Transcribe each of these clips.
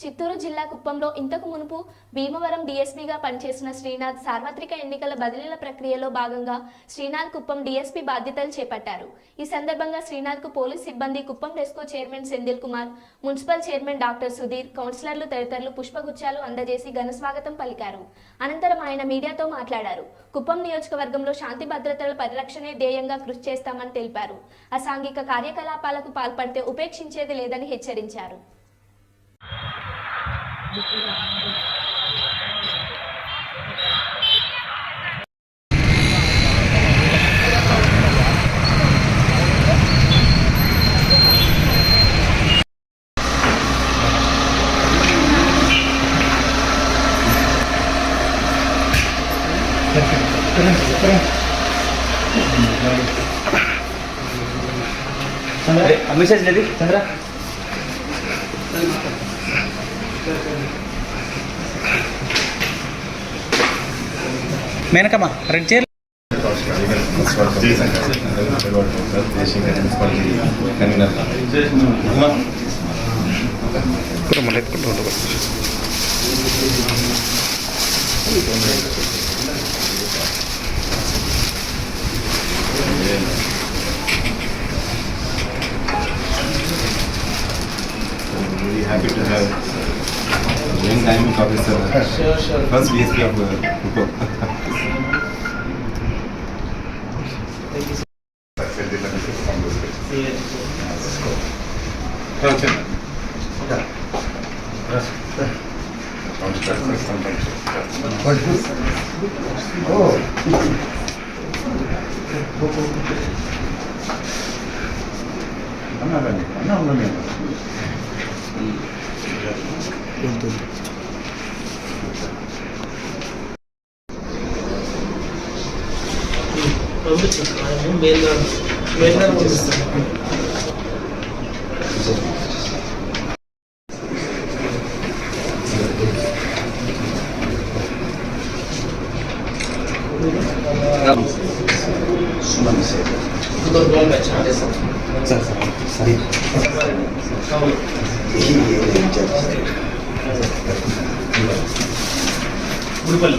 చిత్తూరు జిల్లా కుప్పంలో ఇంతకు మునుపు భీమవరం డీఎస్పీగా పనిచేసిన శ్రీనాథ్ సార్వత్రిక ఎన్నికల బదిలీల ప్రక్రియలో భాగంగా శ్రీనాథ్ కుప్పం డీఎస్పీ బాధ్యతలు చేపట్టారు. ఈ సందర్భంగా శ్రీనాథ్కు పోలీస్ సిబ్బంది Kuppam డెస్కో chairman Sendhil Kumar municipal chairman doctor Sudheer కౌన్సిలర్లు తదితరులు పుష్పగుచ్చాలు అందజేసి ఘన స్వాగతం పలికారు. అనంతరం ఆయన మీడియాతో మాట్లాడారు. కుప్పం నియోజకవర్గంలో శాంతి భద్రతల పరిరక్షణే ధ్యేయంగా కృషి చేస్తామని తెలిపారు. అసాంఘిక కార్యకలాపాలకు పాల్పడితే ఉపేక్షించేది లేదని హెచ్చరించారు. Ambil saya sendiri, Sandra. మేనకమ్మా రెండు చీరలు Really happy to have young dynamic officer. Sure, sure. First DSP of uh, Kuppam. Pracujemy. Tak. Raz. Mam tak, tak, tak, tak. O! Ona będzie, ona ona nie ma. Thank you. పంపించాను మెయిల్గా మెయిల్గా పంపిస్తాను సరే గుడిపల్లి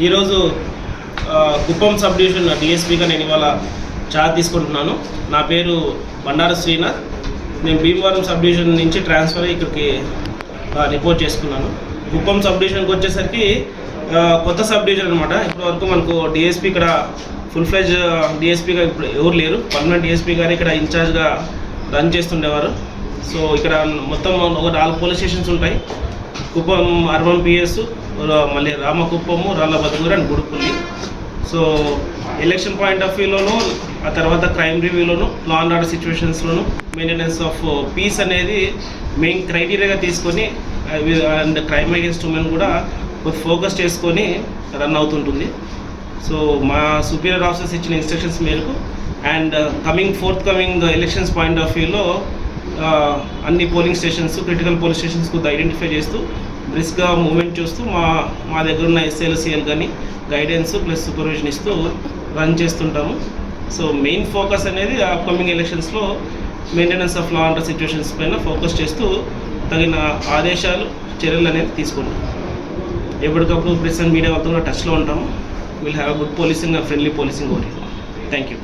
ఈరోజు Kuppam sub division డిఎస్పీగా నేను ఇవాళ charge తీసుకుంటున్నాను. నా పేరు బండారు శ్రీనాథ్. నేను భీమవరం సబ్ డివిజన్ నుంచి ట్రాన్స్ఫర్ అయ్యి ఇక్కడికి రిపోర్ట్ చేసుకున్నాను. కుప్పం సబ్ డివిజన్కి వచ్చేసరికి కొత్త సబ్ డివిజన్ అనమాట ఇప్పటివరకు మనకు డిఎస్పీ ఇక్కడ ఫుల్ ఫ్లెజ్ డిఎస్పీగా ఇప్పుడు ఎవరు లేరు. పర్మనెంట్ డిఎస్పీ గారు ఇక్కడ ఇన్ఛార్జ్గా రన్ చేస్తుండేవారు. సో ఇక్కడ మొత్తం ఒక నాలుగు పోలీస్ స్టేషన్స్ ఉంటాయి. కుప్పం అర్బన్ పిఎస్ మళ్ళీ Ramakuppam Rallabuduguru and Gudupalli so election point of వ్యూలోను ఆ తర్వాత క్రైమ్ రివ్యూలోను లా అండ్ ఆర్డర్ సిచ్యువేషన్స్లోను మెయింటెనెన్స్ ఆఫ్ పీస్ అనేది మెయిన్ క్రైటీరియాగా తీసుకొని అండ్ క్రైమ్ అగేన్స్ట్ ఉమెన్ కూడా ఫోకస్ చేసుకొని రన్ అవుతుంటుంది. సో మా సుపీరియర్ ఆఫీసర్స్ ఇచ్చిన ఇన్స్ట్రక్షన్స్ మేరకు and coming forthcoming elections point of వ్యూలో అన్ని polling stations critical polling stations కొద్ది ఐడెంటిఫై చేస్తూ బ్రిస్క్గా మూమెంట్ చూస్తూ మా మా దగ్గర ఉన్న ఎస్ఎల్సిఎల్ కానీ గైడెన్స్ ప్లస్ సూపర్విజన్ ఇస్తూ రన్ చేస్తుంటాము. సో మెయిన్ ఫోకస్ అనేది అప్కమింగ్ ఎలక్షన్స్లో maintenance of law and order situations పైన ఫోకస్ చేస్తూ తగిన ఆదేశాలు చర్యలు అనేది తీసుకుంటాం. ఎప్పటికప్పుడు ప్రెస్ అండ్ మీడియా వాళ్ళతో కూడా టచ్లో ఉంటాము. Will have good policing and friendly policing over thank you